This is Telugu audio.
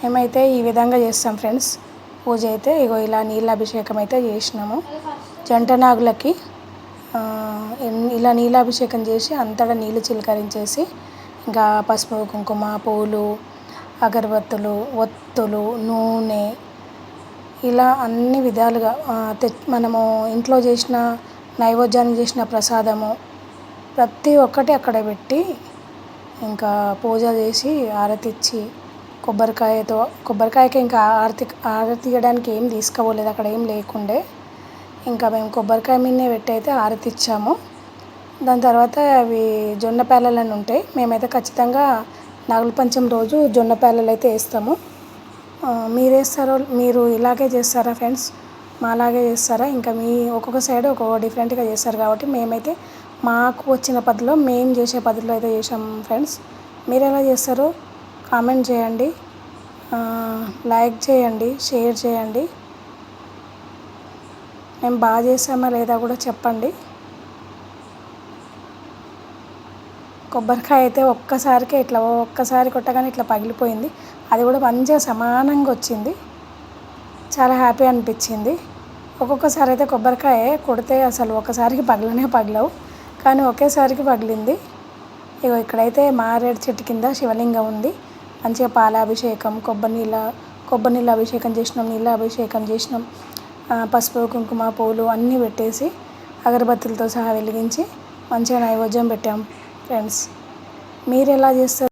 మేమైతే ఈ విధంగా చేస్తాం ఫ్రెండ్స్. పూజ అయితే ఇగో ఇలా నీళ్ళ అభిషేకం అయితే చేసినాము. జంట నాగులకి ఇలా నీళ్ళాభిషేకం చేసి అంతటా నీళ్ళు చిలకరించేసి ఇంకా పసుపు కుంకుమ పూలు అగరబత్తులు ఒత్తులు నూనె ఇలా అన్ని విధాలుగా తె మనము ఇంట్లో చేసిన నైవేద్యానికి చేసిన ప్రసాదము ప్రతి ఒక్కటి అక్కడ పెట్టి ఇంకా పూజ చేసి ఆరతిచ్చి కొబ్బరికాయతో కొబ్బరికాయకి ఇంకా ఆరతి ఆరతి తీయడానికి ఏం తీసుకోలేదు అక్కడ ఏం లేకుండే. ఇంకా మేము కొబ్బరికాయ మీదనే పెట్టి అయితే ఆరతి ఇచ్చాము దాని తర్వాత అవి జొన్న పేలలని ఉంటాయి. మేమైతే ఖచ్చితంగా నాగుల పంచం రోజు జొన్న పేలలు అయితే వేస్తాము. మీరేస్తారో మీరు మీరు ఇలాగే చేస్తారా ఫ్రెండ్స్? మాలాగే చేస్తారా? ఇంకా మీ ఒక్కొక్క సైడ్ ఒక్కొక్క డిఫరెంట్గా చేస్తారు కాబట్టి మేమైతే మాకు వచ్చిన పద్ధతిలో మేము చేసే పద్ధతిలో అయితే చేసాం ఫ్రెండ్స్. మీరు ఎలా చేస్తారో? కామెంట్ చేయండి. లైక్ చేయండి షేర్ చేయండి. మేము బాగా చేసామా లేదా కూడా చెప్పండి. కొబ్బరికాయ అయితే ఒక్కసారికే ఇట్లా ఒక్కసారి కొట్టగానే ఇట్లా పగిలిపోయింది. అది కూడా మంచిగా సమానంగా వచ్చింది. చాలా హ్యాపీ అనిపించింది. ఒక్కొక్కసారి అయితే కొబ్బరికాయ కొడితే అసలు ఒకసారికి పగలనే పగలవు. కానీ ఒకేసారికి పగిలింది. ఇగో ఇక్కడైతే మారేడు చెట్టు కింద శివలింగం ఉంది. మంచిగా పాలాభిషేకం కొబ్బరి నీళ్ళ కొబ్బరి నీళ్ళ అభిషేకం చేసినాం నీళ్ళ అభిషేకం చేసినాం. పసుపు కుంకుమ పూలు అన్నీ పెట్టేసి అగరబత్తులతో సహా వెలిగించి మంచిగా నైవేద్యం పెట్టాం. ఫ్రెండ్స్ మీరు ఎలా చేస్తారు?